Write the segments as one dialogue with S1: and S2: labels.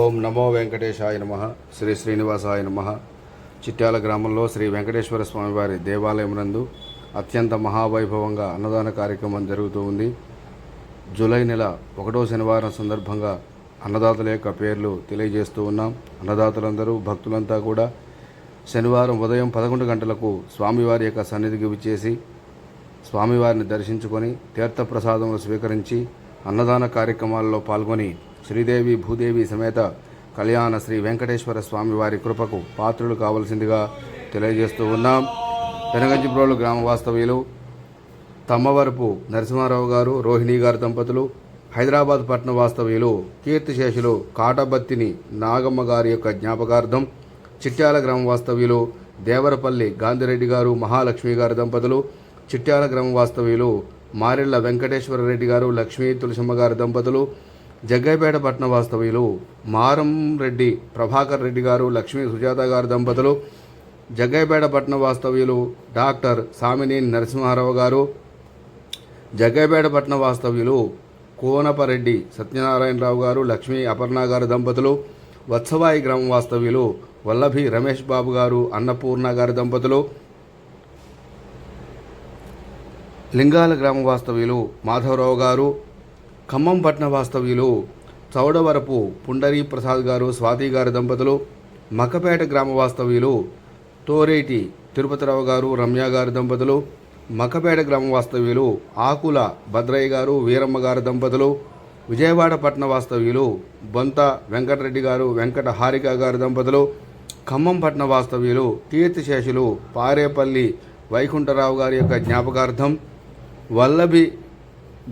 S1: ఓం నమో వెంకటేశాయ నమ. శ్రీ శ్రీనివాసాయ నమ. చిట్యాల గ్రామంలో శ్రీ వెంకటేశ్వర స్వామివారి దేవాలయం నందు అత్యంత మహావైభవంగా అన్నదాన కార్యక్రమం జరుగుతూ ఉంది. జూలై నెల ఒకటో శనివారం సందర్భంగా అన్నదాతల యొక్క పేర్లు తెలియజేస్తూ ఉన్నాం. అన్నదాతలందరూ భక్తులంతా కూడా శనివారం ఉదయం పదకొండు గంటలకు స్వామివారి యొక్క సన్నిధికి విచ్చేసి స్వామివారిని దర్శించుకొని తీర్థప్రసాదములు స్వీకరించి అన్నదాన కార్యక్రమాల్లో పాల్గొని శ్రీదేవి భూదేవి సమేత కళ్యాణ శ్రీ వెంకటేశ్వర స్వామివారి కృపకు పాత్రులు కావలసిందిగా తెలియజేస్తూ ఉన్నాం. పెనగంజిప్రోలు గ్రామ వాస్తవ్యులు తమ్మవరపు నరసింహారావు గారు రోహిణి గారి దంపతులు హైదరాబాద్ పట్టణ వాస్తవ్యులు కీర్తిశేషులు కాటబత్తిని నాగమ్మ గారి యొక్క జ్ఞాపకార్థం చిట్యాల గ్రామ వాస్తవ్యులు దేవరపల్లి గాంధిరెడ్డి గారు మహాలక్ష్మి గారి దంపతులు చిట్యాల గ్రామ వాస్తవ్యులు మారెళ్ళ వెంకటేశ్వర రెడ్డి గారు లక్ష్మీ తులసమ్మ గారి దంపతులు జగ్గైపేట పట్టణ వాస్తవ్యులు మారం రెడ్డి ప్రభాకర్ రెడ్డి గారు లక్ష్మీ సుజాత గారి దంపతులు జగ్గైపేట పట్టణ వాస్తవ్యులు డాక్టర్ సామినేని నరసింహారావు గారు జగ్గైపేట పట్టణ వాస్తవ్యులు కోనపరెడ్డి సత్యనారాయణరావు గారు లక్ష్మీ అపర్ణ గారి దంపతులు వత్సవాయి గ్రామ వాస్తవ్యులు వల్లభి రమేష్ బాబు గారు అన్నపూర్ణ గారి దంపతులు లింగాల గ్రామ వాస్తవ్యులు మాధవరావు గారు ఖమ్మం పట్టణ వాస్తవ్యులు చౌడవరపు పుండరీ ప్రసాద్ గారు స్వాతి గారి దంపతులు మక్కపేట గ్రామ వాస్తవ్యులు తోరేటి తిరుపతిరావు గారు రమ్య గారి దంపతులు మక్కపేట గ్రామ వాస్తవ్యులు ఆకుల భద్రయ్య గారు వీరమ్మ గారి దంపతులు విజయవాడ పట్టణ వాస్తవ్యులు బొంత వెంకటరెడ్డి గారు వెంకట హారిక గారి దంపతులు ఖమ్మం పట్టణ వాస్తవ్యులు కీర్తిశేషులు పారేపల్లి వైకుంఠరావు గారి యొక్క జ్ఞాపకార్థం వల్లభి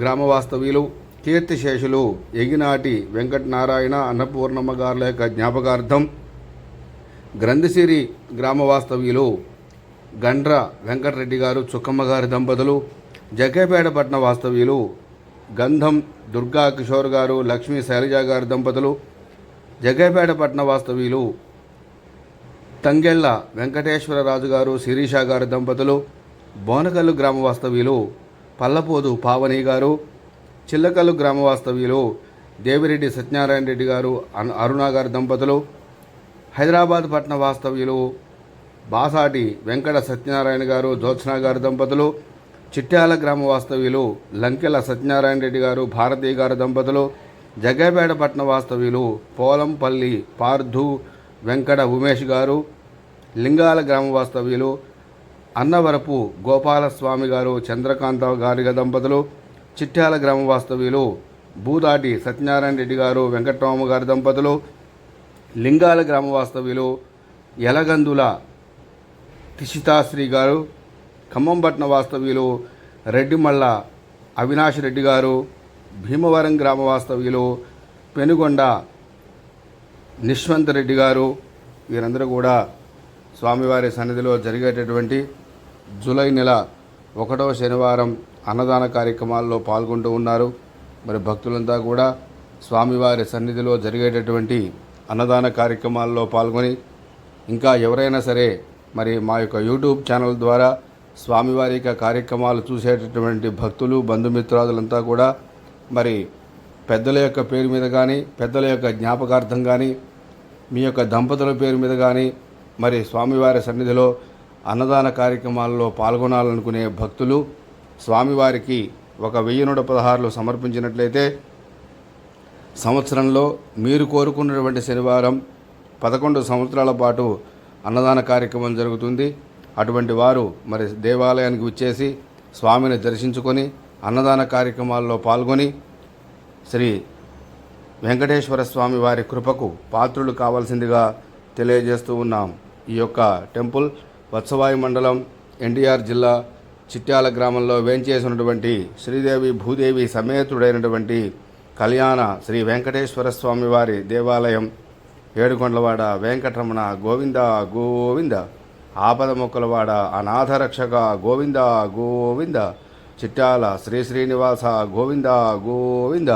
S1: గ్రామ వాస్తవ్యులు కీర్తిశేషులు ఎగినాటి వెంకటనారాయణ అన్నపూర్ణమ్మ గారుల యొక్క జ్ఞాపకార్థం గ్రంథసిరి గ్రామ వాస్తవ్యులు గండ్ర వెంకటరెడ్డి గారు చుక్కమ్మ గారి దంపతులు జగ్గేపేట పట్టణ వాస్తవ్యులు గంధం దుర్గా కిషోర్ గారు లక్ష్మీ శైలజ గారి దంపతులు జగ్గేపేట పట్టణ వాస్తవ్యులు తంగెళ్ళ వెంకటేశ్వరరాజు గారు శిరీష గారి దంపతులు బోనకల్లు గ్రామ వాస్తవ్యులు పల్లపోదు పావని గారు చిల్లకల్లు గ్రామ వాస్తవ్యులు దేవిరెడ్డి సత్యనారాయణ రెడ్డి గారు అరుణ గారి దంపతులు హైదరాబాద్ పట్టణ వాస్తవ్యులు బాసాటి వెంకట సత్యనారాయణ గారు జ్యోత్స్న గారి దంపతులు చిట్యాల గ్రామ వాస్తవ్యులు లంకెల సత్యనారాయణ రెడ్డి గారు భారతీ గారి దంపతులు జగ్గపేట పట్టణ వాస్తవ్యులు పోలంపల్లి పార్థు వెంకట ఉమేష్ గారు లింగాల గ్రామ వాస్తవ్యులు అన్నవరపు గోపాలస్వామి గారు చంద్రకాంత గారి దంపతులు చిట్యాల గ్రామ వాస్తవ్యులు బూదాటి సత్యనారాయణ రెడ్డి గారు వెంకటరామ గారి దంపతులు లింగాల గ్రామ వాస్తవ్యులు యలగందుల తిషితాశ్రీ గారు ఖమ్మంపట్న వాస్తవ్యులు రెడ్డిమల్ల అవినాష్ రెడ్డి గారు భీమవరం గ్రామ వాస్తవ్యులు పెనుగొండ నిశ్వంత్ రెడ్డి గారు వీరందరూ కూడా స్వామివారి సన్నిధిలో జరిగేటటువంటి జూలై నెల ఒకటవ శనివారం అన్నదాన కార్యక్రమాల్లో పాల్గొంటూ ఉన్నారు. మరి భక్తులంతా కూడా స్వామివారి సన్నిధిలో జరిగేటటువంటి అన్నదాన కార్యక్రమాల్లో పాల్గొని ఇంకా ఎవరైనా సరే మరి మా యొక్క యూట్యూబ్ ఛానల్ ద్వారా స్వామివారి యొక్క కార్యక్రమాలు చూసేటటువంటి భక్తులు బంధుమిత్రాదులంతా కూడా మరి పెద్దల యొక్క పేరు మీద కానీ పెద్దల యొక్క జ్ఞాపకార్థం కానీ మీ యొక్క దంపతుల పేరు మీద కానీ మరి స్వామివారి సన్నిధిలో అన్నదాన కార్యక్రమాల్లో పాల్గొనాలనుకునే భక్తులు స్వామివారికి ఒక వెయ్యి నూట పదహారులు సమర్పించినట్లయితే సంవత్సరంలో మీరు కోరుకున్నటువంటి శనివారం పదకొండు సంవత్సరాల పాటు అన్నదాన కార్యక్రమం జరుగుతుంది. అటువంటి వారు మరి దేవాలయానికి వచ్చేసి స్వామిని దర్శించుకొని అన్నదాన కార్యక్రమాల్లో పాల్గొని శ్రీ వెంకటేశ్వర స్వామి వారి కృపకు పాత్రులు కావాల్సిందిగా తెలియజేస్తూ ఉన్నాం. ఈ యొక్క టెంపుల్ వత్సవాయి మండలం ఎన్టీఆర్ జిల్లా చిట్యాల గ్రామంలో వేంచేసినటువంటి శ్రీదేవి భూదేవి సమేతుడైనటువంటి కళ్యాణ శ్రీ వెంకటేశ్వర స్వామి వారి దేవాలయం ఏడుకొండలవాడ వెంకటరమణ గోవింద గోవింద ఆపద మొక్కలవాడ అనాథరక్షక గోవింద గోవింద చిట్టాల శ్రీ శ్రీనివాస గోవింద గోవింద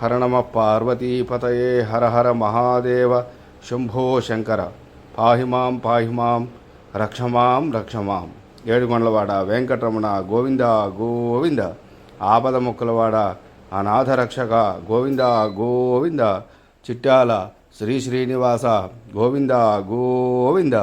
S1: హరణమ పార్వతీపతయే హర హర మహాదేవ శంభో శంకర పాహిమాం పాహిమాం రక్షమాం రక్షమాం ఏడుగొండలవాడ వెంకటరమణ గోవింద గోవింద. ఆపద మొక్కలవాడ అనాథ రక్షక గోవింద గోవింద. చిట్టాల శ్రీ శ్రీనివాస గోవింద గోవింద.